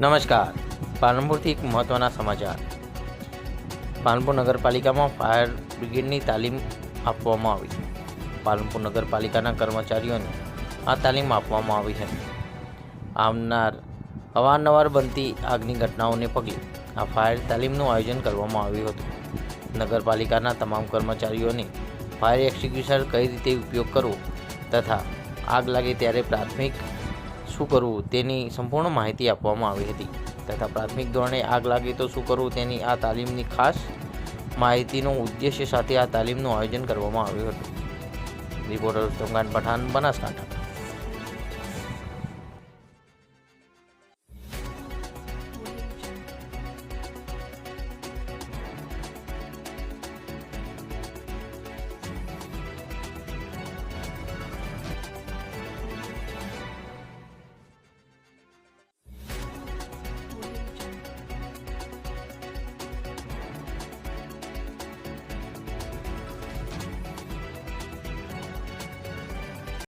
નમસ્કાર. પાલનપુરથી એક મહત્ત્વના સમાચાર. પાલનપુર નગરપાલિકામાં ફાયર બ્રિગેડની તાલીમ આપવામાં આવી. પાલનપુર નગરપાલિકાના કર્મચારીઓને આ તાલીમ આપવામાં આવી છે આવનાર અવારનવાર બનતી આગની ઘટનાઓને પગલે આ ફાયર તાલીમનું આયોજન કરવામાં આવ્યું હતું. નગરપાલિકાના તમામ કર્મચારીઓને ફાયર એક્ઝિક્યુશન કઈ રીતે ઉપયોગ કરવો તથા આગ લાગે ત્યારે પ્રાથમિક શું કરવું તેની સંપૂર્ણ માહિતી આપવામાં આવી હતી. તથા પ્રાથમિક ધોરણે આગ લાગે તો શું કરવું તેની આ તાલીમની ખાસ માહિતીનો ઉદ્દેશ્ય સાથે આ તાલીમનું આયોજન કરવામાં આવ્યું હતું. રિપોર્ટર ઉત્તમકાંત પઠાણ, બનાસકાંઠા.